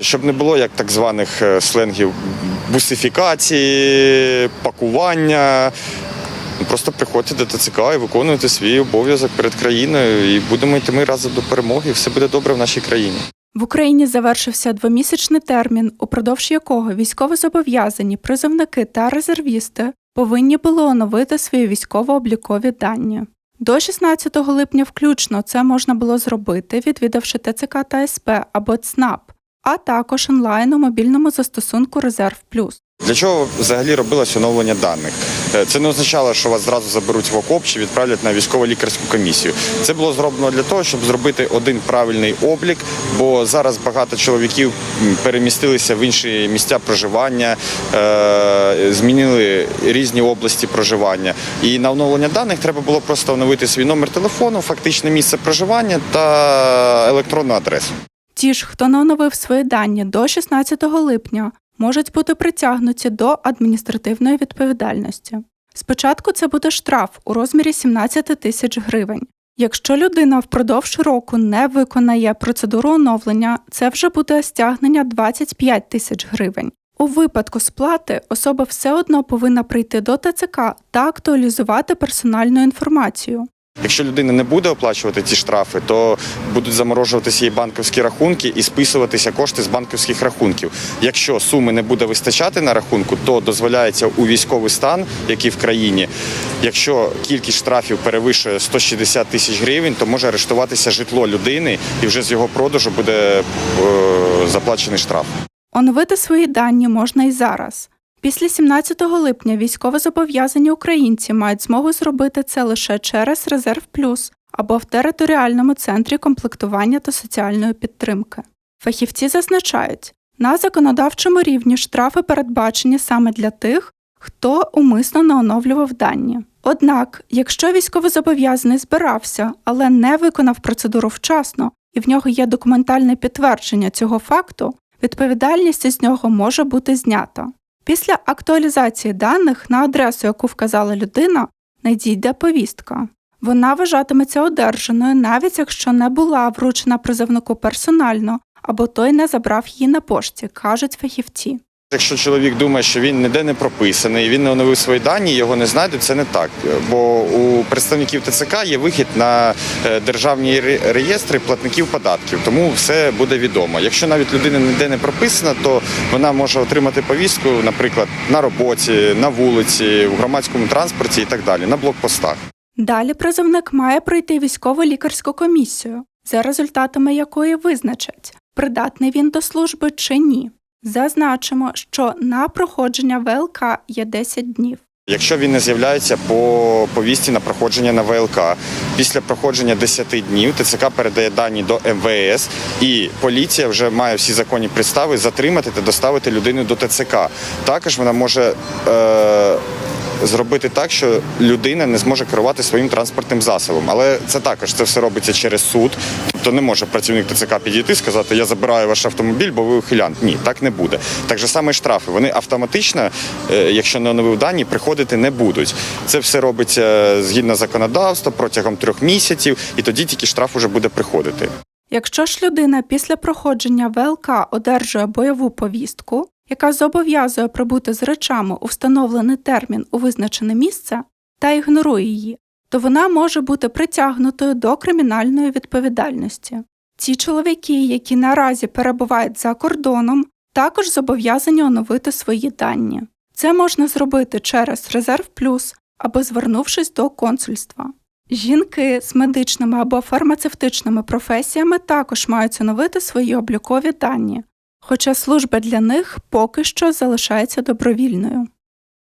Щоб не було як так званих е, сленгів бусифікації, пакування. Ну, Просто приходьте до ТЦК і виконуйте свій обов'язок перед країною, і будемо йти ми разом до перемоги. Все буде добре в нашій країні. В Україні завершився двомісячний термін, упродовж якого військовозобов'язані призовники та резервісти повинні були оновити свої військово-облікові дані. До 16 липня включно це можна було зробити, відвідавши ТЦК та СП або ЦНАП, а також онлайн у мобільному застосунку Резерв Плюс. Для чого взагалі робилось оновлення даних? Е, Це не означало, що вас зразу заберуть в окоп чи відправлять на військово-лікарську комісію. Це було зроблено для того, щоб зробити один правильний облік, бо зараз багато чоловіків перемістилися в інші місця проживання, е, змінили різні області проживання. І на оновлення даних треба було просто оновити свій номер телефону, фактичне місце проживання та електронну адресу. Ті ж, хто не оновив свої дані до 16 липня, можуть бути притягнуті до адміністративної відповідальності. Спочатку це буде штраф у розмірі 17 тисяч гривень. Якщо людина впродовж року не виконає процедуру оновлення, це вже буде стягнення 25 тисяч гривень. У випадку сплати особа все одно повинна прийти до ТЦК та актуалізувати персональну інформацію. Якщо людина не буде оплачувати ці штрафи, то будуть заморожуватися її банківські рахунки і списуватися кошти з банківських рахунків. Якщо суми не буде вистачати на рахунку, то дозволяється у військовий стан, який в країні. Якщо кількість штрафів перевищує 160 тисяч гривень, то може арештуватися житло людини, і вже з його продажу буде е, заплачений штраф. Оновити свої дані можна і зараз. Після 17 липня військовозобов'язані українці мають змогу зробити це лише через Резерв Плюс або в територіальному центрі комплектування та соціальної підтримки. Фахівці зазначають, на законодавчому рівні штрафи передбачені саме для тих, хто умисно не оновлював дані. Однак, якщо військовозобов'язаний збирався, але не виконав процедуру вчасно, і в нього є документальне підтвердження цього факту, відповідальність із нього може бути знята. Після актуалізації даних на адресу, яку вказала людина, надійде повістка. Вона вважатиметься одержаною, навіть якщо не була вручена призовнику персонально або той не забрав її на пошті, кажуть фахівці. Якщо чоловік думає, що він ніде не прописаний, він не оновив свої дані, його не знайдуть, це не так. Бо у представників ТЦК є вихід на е, державні реєстри платників податків, тому все буде відомо. Якщо навіть людина ніде не прописана, то вона може отримати повістку, наприклад, на роботі, на вулиці, в громадському транспорті і так далі, на блокпостах. Далі призовник має пройти військово лікарську комісію, за результатами якої визначать, придатний він до служби чи ні. Зазначимо, що на проходження ВЛК є 10 днів. Якщо він не з'являється по повісті на проходження на ВЛК, після проходження 10 днів ТЦК передає дані до МВС, і поліція вже має всі законні підстави затримати та доставити людину до ТЦК. Також вона може е, зробити так, що людина не зможе керувати своїм транспортним засобом. Але це також це все робиться через суд. Тобто не може працівник ТЦК підійти і сказати, я забираю ваш автомобіль, бо ви ухилянт. Ні, так не буде. Так же саме штрафи. Вони автоматично, е, якщо не оновив дані, приходити не будуть. Це все робиться згідно законодавства протягом трьох місяців, і тоді тільки штраф уже буде приходити. Якщо ж людина після проходження ВЛК одержує бойову повістку, яка зобов'язує прибути з речами у встановлений термін у визначене місце та ігнорує її, то вона може бути притягнутою до кримінальної відповідальності. Ці чоловіки, які наразі перебувають за кордоном, також зобов'язані оновити свої дані. Це можна зробити через Резерв Плюс або звернувшись до консульства. Жінки з медичними або фармацевтичними професіями також мають оновити свої облікові дані, хоча служба для них поки що залишається добровільною.